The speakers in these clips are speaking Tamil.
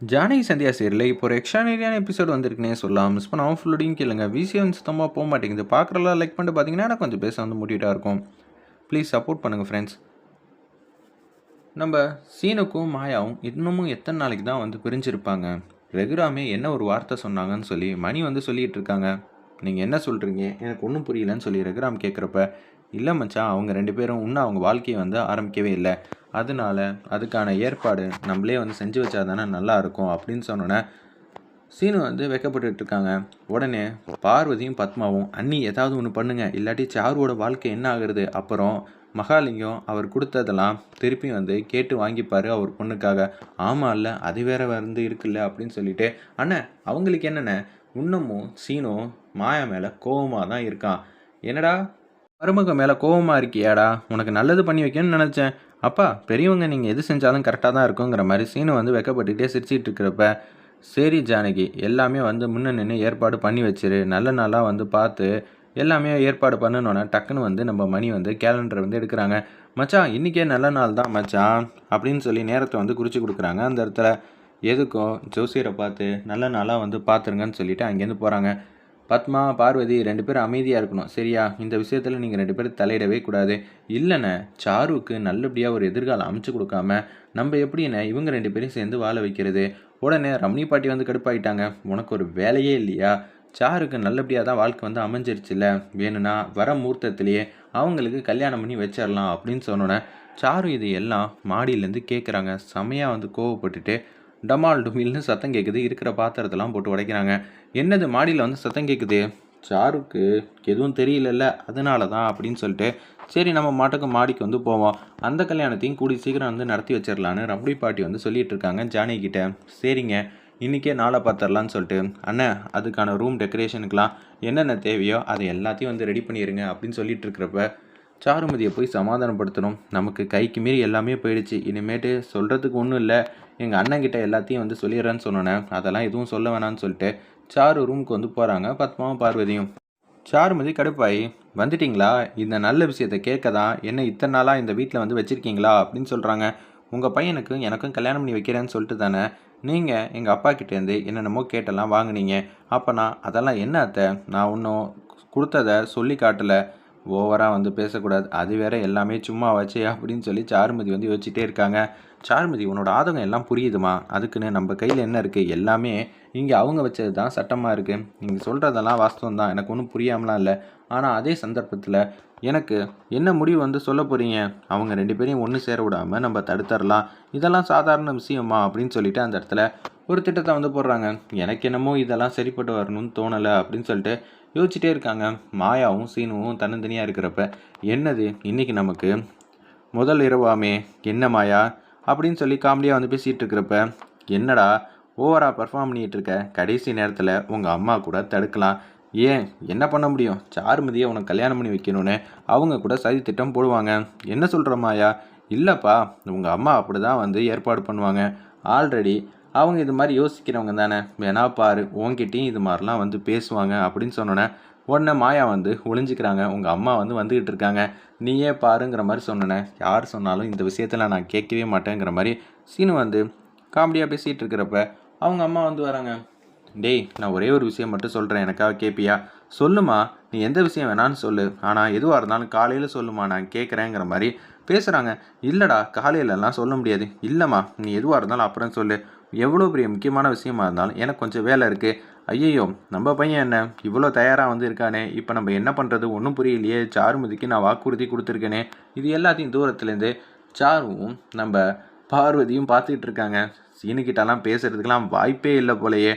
ஜானகி சந்தியா சீரியலில் இப்போ ஒரு எக்ஸ்ட்ரானரியான எபிசோட் வந்திருக்குனே சொல்லலாம். மிஸ் பண்ணாமல் ஃபுல்லோடையும் கேளுங்க. விசிஎம் சுத்தமாக போக மாட்டேங்குது. பார்க்குறலாம் லைக் பண்ணிட்டு பார்த்தீங்கன்னா எனக்கு கொஞ்சம் பேச வந்து முடிவிட்டாக இருக்கும். ப்ளீஸ் சப்போர்ட் பண்ணுங்கள் ஃப்ரெண்ட்ஸ் நம்ம சீனுக்கும் மாயாவும் இன்னமும் எத்தனை நாளைக்கு தான் வந்து பிரிஞ்சிருப்பாங்க? ரெகுராமே என்ன ஒரு வார்த்தை சொன்னாங்கன்னு சொல்லி மணி வந்து சொல்லிகிட்டு இருக்காங்க. நீங்கள் என்ன சொல்கிறீங்க எனக்கு ஒன்றும் புரியலன்னு சொல்லி ரெகுராம் கேட்குறப்ப இல்லை மச்சான் அவங்க ரெண்டு பேரும் இன்னும் அவங்க வாழ்க்கையை வந்து ஆரம்பிக்கவே இல்லை. அதனால அதுக்கான ஏற்பாடு நம்மளே வந்து செஞ்சு வச்சா தானே நல்லா இருக்கும் அப்படின்னு சொன்னோன்னே சீனு வந்து வைக்கப்பட்டு இருக்காங்க. உடனே பார்வதியும் பத்மாவும் அண்ணி ஏதாவது ஒன்று பண்ணுங்க. இல்லாட்டி சாருவோட வாழ்க்கை என்ன ஆகுறது? அப்புறம் மகாலிங்கம் அவர் கொடுத்ததெல்லாம் திருப்பி வந்து கேட்டு வாங்கிப்பார் அவர் பொண்ணுக்காக. ஆமாம் இல்லை அது வேற வந்து இருக்குல்ல அப்படின்னு சொல்லிட்டு அண்ணே அவங்களுக்கு என்னென்ன இன்னமும் சீனும் மாயா மேலே கோவமாக தான் இருக்கான். என்னடா மருமக மேலே கோவமாக இருக்கியாடா? உனக்கு நல்லது பண்ணி வைக்கணும்னு நினச்சேன். அப்பா பெரியவங்க நீங்கள் எது செஞ்சாலும் கரெக்டாக தான் இருக்குங்கிற மாதிரி சீனு வந்து வெக்கப்பட்டுகிட்டே சிரிச்சிட்டு இருக்கிறப்ப சரி ஜானகி எல்லாமே வந்து முன்ன நின்று ஏற்பாடு பண்ணி வச்சிரு. நல்ல நாளாக வந்து பார்த்து எல்லாமே ஏற்பாடு பண்ணணுன்னா டக்குன்னு வந்து நம்ம மணி வந்து கேலண்டரை வந்து எடுக்கிறாங்க. மச்சான் இன்றைக்கே நல்ல நாள் தான் மச்சான் அப்படின்னு சொல்லி நேரத்தை வந்து குறித்து கொடுக்குறாங்க. அந்த இடத்துல எதுக்கும் ஜோசியரை பார்த்து நல்ல நாளாக வந்து பார்த்துருங்கன்னு சொல்லிட்டு அங்கேருந்து போகிறாங்க பத்மா பார்வதி ரெண்டு பேரும் அமைதியாக இருக்கணும். சரியா? இந்த விஷயத்தில் நீங்கள் ரெண்டு பேரும் தலையிடவே கூடாது. இல்லைண்ணே சாருவுக்கு நல்லபடியாக ஒரு எதிர்காலம் அமைச்சு கொடுக்காம நம்ம எப்படிண்ணே இவங்க ரெண்டு பேரும் சேர்ந்து வாழ வைக்கிறது? உடனே ரமணி பாட்டி வந்து கடுப்பாயிட்டாங்க. உனக்கு ஒரு வேலையே இல்லையா? சாருக்கு நல்லபடியாக தான் வாழ்க்கை வந்து அமைஞ்சிருச்சுல்ல. வேணும்னா வர முகூர்த்தத்திலேயே அவங்களுக்கு கல்யாணம் பண்ணி வச்சிடலாம் அப்படின்னு சொன்னோன்னே சாரு இது எல்லாம் மாடியிலேருந்து கேட்குறாங்க செமையாக வந்து கோவப்பட்டுட்டு டமால் டுமில்னு சத்தம் கேட்குது இருக்கிற பாத்திரத்தெல்லாம் போட்டு உடைக்கிறாங்க. என்னது மாடியில் வந்து சத்தம் கேட்குது சாருக்கு எதுவும் தெரியலல்ல. அதனால தான் அப்படின்னு சொல்லிட்டு சரி நம்ம மாட்டுக்கு மாடிக்கு வந்து போவோம். அந்த கல்யாணத்தையும் கூடி சீக்கிரம் வந்து நடத்தி வச்சிடலான்னு ரப்டி பாட்டி வந்து சொல்லிட்டு இருக்காங்க ஜானி கிட்ட. சரிங்க இன்றைக்கே நாளை பார்த்துடலான்னு சொல்லிட்டு. அண்ணன் அதுக்கான ரூம் டெக்கரேஷனுக்கெலாம் என்னென்ன தேவையோ அதை எல்லாத்தையும் வந்து ரெடி பண்ணிடுங்க அப்படின்னு சொல்லிட்டு இருக்கிறப்ப சாருமதியை போய் சமாதானப்படுத்தணும். நமக்கு கைக்கு மீறி எல்லாமே போயிடுச்சு. இனிமேட்டு சொல்கிறதுக்கு ஒன்றும் இல்லை. எங்கள் அண்ணங்கிட்ட எல்லாத்தையும் வந்து சொல்லிடுறேன்னு சொன்னோன்னே அதெல்லாம் எதுவும் சொல்ல வேணான்னு சொல்லிட்டு சாரு ரூமுக்கு வந்து போகிறாங்க பத்மாவும் பார்வதியும். சாருமதி கடுப்பாயி வந்துட்டிங்களா? இந்த நல்ல விஷயத்தை கேட்க தான் என்ன இத்தனை நாளாக இந்த வீட்டில் வந்து வச்சுருக்கீங்களா? அப்படின்னு சொல்கிறாங்க உங்கள் பையனுக்கு எனக்கும் கல்யாணம் பண்ணி வைக்கிறேன்னு சொல்லிட்டு தானே. நீங்கள் எங்கள் அப்பா கிட்டேருந்து என்னென்னமோ கேட்டெல்லாம் வாங்குனீங்க. அப்போனா அதெல்லாம் என்ன அத்தை? நான் இன்னும் கொடுத்ததை சொல்லி காட்டலை. ஓவராக வந்து பேசக்கூடாது. அது வேற எல்லாமே சும்மா வச்சு அப்படின்னு சொல்லி சாருமதி வந்து யோசிச்சுட்டே இருக்காங்க. சாருமதி உன்னோட ஆதகம் எல்லாம் புரியுதுமா? அதுக்குன்னு நம்ம கையில் என்ன இருக்குது எல்லாமே இங்கே அவங்க வச்சது தான் சட்டமாக இருக்குது நீங்கள் சொல்கிறதெல்லாம் வாஸ்தவம் தான் எனக்கு ஒன்றும் புரியாமலாம் இல்லை. ஆனால் அதே சந்தர்ப்பத்தில் எனக்கு என்ன முடிவு வந்து சொல்ல போகிறீங்க அவங்க ரெண்டு பேரையும் ஒன்று சேர விடாமல் நம்ம தடுத்துடலாம் இதெல்லாம் சாதாரண விஷயமா? அப்படின்னு சொல்லிட்டு அந்த இடத்துல ஒரு திட்டத்தை வந்து போடுறாங்க. எனக்கு என்னமோ இதெல்லாம் சரிப்பட்டு வரணும்னு தோணலை அப்படின்னு சொல்லிட்டு யோசிச்சுட்டே இருக்காங்க. மாயாவும் சீனுவும் தன்னந்தனியாக இருக்கிறப்ப என்னது? இன்னைக்கு நமக்கு முதல் இரவாமே என்ன மாயா? அப்படின்னு சொல்லி காமெடியாக வந்து பேசிகிட்டு இருக்கிறப்ப என்னடா ஓவராக பர்ஃபார்ம் பண்ணிகிட்டு இருக்க? கடைசி நேரத்தில் உங்கள் அம்மா கூட தடுக்கலாம். ஏன்? என்ன பண்ண முடியும்? சாருமதியை உனக்கு கல்யாணம் பண்ணி வைக்கணும்னு அவங்க கூட சதி திட்டம் போடுவாங்க. என்ன சொல்கிற மாயா? இல்லைப்பா உங்கள் அம்மா அப்படி தான் வந்து ஏற்பாடு பண்ணுவாங்க. ஆல்ரெடி அவங்க இது மாதிரி யோசிக்கிறவங்க தானே. வேணா பாரு உங்ககிட்டையும் இது மாதிரிலாம் வந்து பேசுவாங்க அப்படின்னு சொன்னோன்னே உடனே மாயா வந்து ஒளிஞ்சிக்கிறாங்க. உங்கள் அம்மா வந்து வந்துக்கிட்டு இருக்காங்க. நீயே பாருங்கிற மாதிரி சொன்னேனே யார் சொன்னாலும் இந்த விஷயத்தில் நான் கேட்கவே மாட்டேங்கிற மாதிரி சீனு வந்து காமெடியாக பேசிகிட்டு இருக்கிறப்ப அவங்க அம்மா வந்து வராங்க. டேய் நான் ஒரே ஒரு விஷயம் மட்டும் சொல்கிறேன் எனக்காக கேட்பியா சொல்லுமா நீ எந்த விஷயம் வேணான்னு சொல்லு. ஆனால் எதுவாக இருந்தாலும் காலையில் சொல்லுமா நான் கேட்குறேங்கிற மாதிரி பேசுகிறாங்க இல்லைடா காலையிலலாம் சொல்ல முடியாது. இல்லைம்மா நீ எதுவாக இருந்தாலும் அப்புறம் சொல்லு. எவ்வளோ பெரிய முக்கியமான விஷயமா இருந்தாலும் எனக்கு கொஞ்சம் வேலை இருக்குது ஐயையோ நம்ம பையன் என்ன? இவ்வளோ தயாராக வந்து இருக்கானே. இப்போ நம்ம என்ன பண்ணுறது ஒன்றும் புரியலையே. சாருமதிக்கு நான் வாக்குறுதி கொடுத்துருக்கேனே. இது எல்லாத்தையும் தூரத்துலேருந்து சாருவும் நம்ம பார்வதியும் பார்த்துக்கிட்டு இருக்காங்க. சீனுக்கிட்டலாம் பேசுகிறதுக்கெலாம் வாய்ப்பே இல்லை போலயே.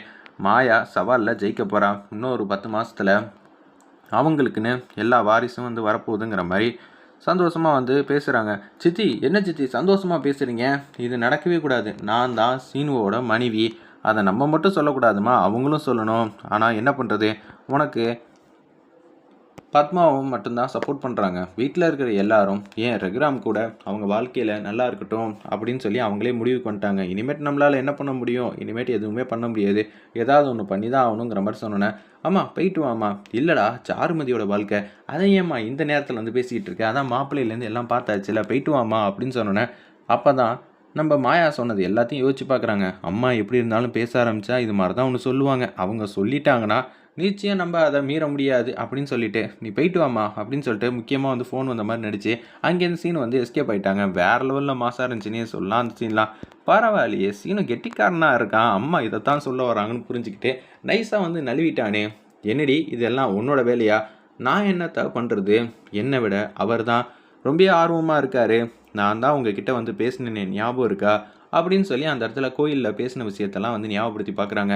மாயா சவாலில் ஜெயிக்க போகிறான் இன்னும் ஒரு பத்து மாதத்தில் அவங்களுக்குன்னு எல்லா வாரிசும் வந்து வரப்போகுதுங்கிற மாதிரி சந்தோஷமாக வந்து பேசுகிறாங்க சித்தி என்ன சித்தி? சந்தோஷமாக பேசுகிறீங்க இது நடக்கவே கூடாது. நான் தான் சீனுவோட மனைவி. அதை நம்ம மட்டும் சொல்லக்கூடாதுமா? அவங்களும் சொல்லணும். ஆனால் என்ன பண்ணுறது உனக்கு பத்மாவும் மட்டும்தான் சப்போர்ட் பண்ணுறாங்க வீட்டில் இருக்கிற எல்லாரும் ஏன் ரகுராம் கூட அவங்க வாழ்க்கையில் நல்லா இருக்கட்டும் அப்படின்னு சொல்லி அவங்களே முடிவு பண்ணிட்டாங்க இனிமேட்டு நம்மளால் என்ன பண்ண முடியும்? இனிமேட்டு எதுவுமே பண்ண முடியாது. ஏதாவது ஒன்று பண்ணி தான் ஆகணுங்கிற மாதிரி சொன்னோன்னே ஆமாம் போயிட்டு வாமா இல்லைடா சாருமதியோட வாழ்க்கை. அதை ஏம்மா இந்த நேரத்தில் வந்து பேசிக்கிட்டு இருக்கேன் அதான் மாப்பிள்ளையிலேருந்து எல்லாம் பார்த்தாச்சுல போயிட்டு வாமா அப்படின்னு சொன்னோன்னே அப்போ தான் நம்ம மாயா சொன்னது எல்லாத்தையும் யோசிச்சு பார்க்குறாங்க. அம்மா எப்படி இருந்தாலும் பேச ஆரம்பித்தா இது மாதிரி தான் ஒன்று சொல்லுவாங்க. அவங்க சொல்லிட்டாங்கன்னா நிச்சயம் நம்ம அதை மீற முடியாது அப்படின்னு சொல்லிட்டு நீ போயிட்டு வாமா அப்படின்னு சொல்லிட்டு முக்கியமாக வந்து ஃபோன் வந்த மாதிரி நடிச்சு அங்கேருந்து சீன் வந்து எஸ்கேப் ஆயிட்டாங்க. வேறு லெவலில் மாசாக இருந்துச்சுன்னே சொல்லலாம் அந்த சீன்லாம் பரவாயில்லையே சீனும் கெட்டிக்காரனாக இருக்கான். அம்மா இதைத்தான் சொல்ல வராங்கன்னு புரிஞ்சுக்கிட்டு நைஸாக வந்து நழுவிட்டானே. என்னடி இதெல்லாம் உன்னோட வேலையா? நான் என்ன தவ பண்ணுறது என்னை விட அவர் தான் ரொம்ப ஆர்வமாக இருக்காரு. நான் தான் உங்ககிட்ட வந்து பேசினேனே ஞாபகம் இருக்கா? அப்படின்னு சொல்லி அந்த இடத்துல கோயிலில் பேசின விஷயத்தெல்லாம் வந்து ஞாபகப்படுத்தி பார்க்குறாங்க.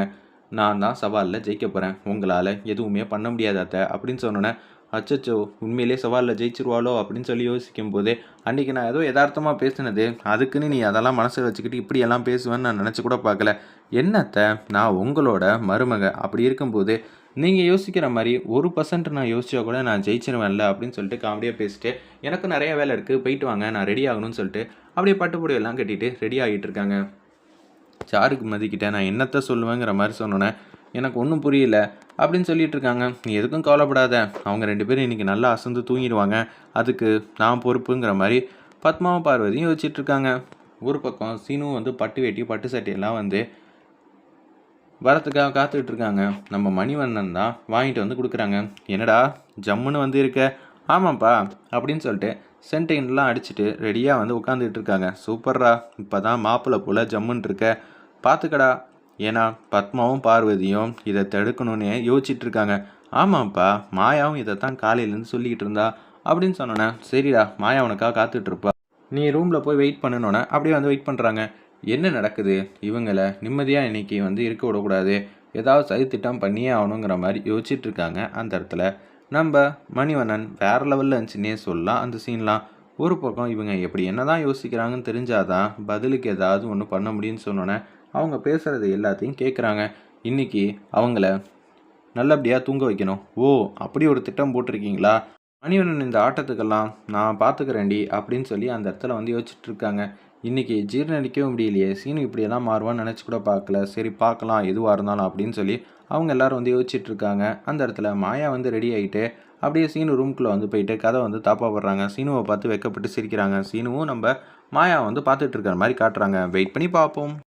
நான் தான் சவாலில் ஜெயிக்க போகிறேன் உங்களால் எதுவுமே பண்ண முடியாது அத்தை. அப்படின்னு சொன்னோன்னே அச்சச்சோ உண்மையிலே சவாலில் ஜெயிச்சிருவாளோ அப்படின்னு சொல்லி யோசிக்கும் போதே அன்றைக்கி நான் ஏதோ யதார்த்தமாக பேசினது. அதுக்குன்னு நீ அதெல்லாம் மனசில் வச்சுக்கிட்டு இப்படியெல்லாம் பேசுவேன்னு நான் நினச்சி கூட பார்க்கல. என்னத்த நான் உங்களோட மருமக. அப்படி இருக்கும்போது நீங்கள் யோசிக்கிற மாதிரி ஒரு பர்சன்ட் நான் யோசிச்சா கூட நான் ஜெயிச்சிருவேன்ல அப்படின்னு சொல்லிட்டு காமெடியாக பேசிட்டு எனக்கும் நிறைய வேலை இருக்குது போயிட்டு வாங்க நான் ரெடி ஆகணும்னு சொல்லிட்டு அப்படியே பட்டுப்புடி எல்லாம் கட்டிட்டு ரெடி ஆகிட்டு இருக்காங்க. சாருக்கு மதிக்கிட்ட நான் என்னத்தை சொல்லுவேங்கிற மாதிரி சொன்னோன்னே எனக்கு ஒன்றும் புரியல அப்படின்னு சொல்லிட்டு இருக்காங்க. நீ எதுக்கும் கவலைப்படாத. அவங்க ரெண்டு பேரும் இன்றைக்கி நல்லா அசந்து தூங்கிடுவாங்க. அதுக்கு நான் பொறுப்புங்கிற மாதிரி பத்மாவும் பார்வதியும் யோசிச்சுட்டு இருக்காங்க. ஒரு பக்கம் சீனும் வந்து பட்டு வேட்டி பட்டு சட்டையெல்லாம் வந்து வரத்துக்காக காத்துக்கிட்டு இருக்காங்க. நம்ம மணிவண்ணன் தான் வாங்கிட்டு வந்து கொடுக்குறாங்க. என்னடா ஜம்முன்னு வந்து இருக்க? ஆமாப்பா அப்படின்னு சொல்லிட்டு சென்டைன்லாம் அடிச்சுட்டு ரெடியாக வந்து உட்காந்துட்டு இருக்காங்க. சூப்பர்ரா இப்போ தான் மாப்பிள்ளை போல் ஜம்முன்னு இருக்க. பார்த்துக்கடா ஏன்னா பத்மாவும் பார்வதியும் இதை தடுக்கணும்னு யோசிச்சுட்டு இருக்காங்க ஆமாப்பா மாயாவும் இதை தான் காலையிலேருந்து சொல்லிக்கிட்டு இருந்தா அப்படின்னு சொன்னோன்னே சரிடா மாயா உனக்காக காத்துட்ருப்பா. நீ ரூமில் போய் வெயிட் பண்ணணுன்னே அப்படியே வந்து வெயிட் பண்ணுறாங்க என்ன நடக்குது? இவங்களை நிம்மதியாக இன்றைக்கி வந்து இருக்க விடக்கூடாது. ஏதாவது சதித்திட்டம் பண்ணியே ஆகணுங்கிற மாதிரி யோசிச்சுட்டு இருக்காங்க அந்த இடத்துல. நம்ம மணிவண்ணன் வேற லெவலில் இருந்துச்சுன்னே சொல்லலாம் அந்த சீன்லாம் ஒரு பக்கம் இவங்க எப்படி என்னதான் யோசிக்கிறாங்கன்னு தெரிஞ்சாதான் பதிலுக்கு ஏதாவது ஒன்று பண்ண முடியும்னு சொன்னோன்னே அவங்க பேசுகிறது எல்லாத்தையும் கேட்குறாங்க இன்னைக்கு அவங்கள நல்லபடியாக தூங்க வைக்கணும். ஓ அப்படி ஒரு திட்டம் போட்டிருக்கீங்களா? மணிவண்ணன் இந்த ஆட்டத்துக்கெல்லாம் நான் பார்த்துக்கிறேன்டி அப்படின்னு சொல்லி அந்த இடத்துல வந்து யோசிச்சுட்டு இருக்காங்க. இன்றைக்கி ஜீர்ணிக்கவே முடியலையே சீனு இப்படியெல்லாம் மாறுவான்னு நினச்சி கூட பார்க்கல சரி பார்க்கலாம் எதுவாக இருந்தாலும் அப்படின்னு சொல்லி அவங்க எல்லாரும் வந்து யோசிச்சுட்டு இருக்காங்க. அந்த இடத்துல மாயா வந்து ரெடி ஆகிட்டு அப்படியே சீனு ரூம்குள்ளே வந்து போயிட்டு கதை வந்து தாப்பா போடுறாங்க. சீனுவை பார்த்து வெக்கப்பட்டு சிரிக்கிறாங்க. சீனுவும் நம்ம மாயா வந்து பார்த்துட்டு இருக்கிற மாதிரி காட்டுறாங்க. வெயிட் பண்ணி பார்ப்போம்.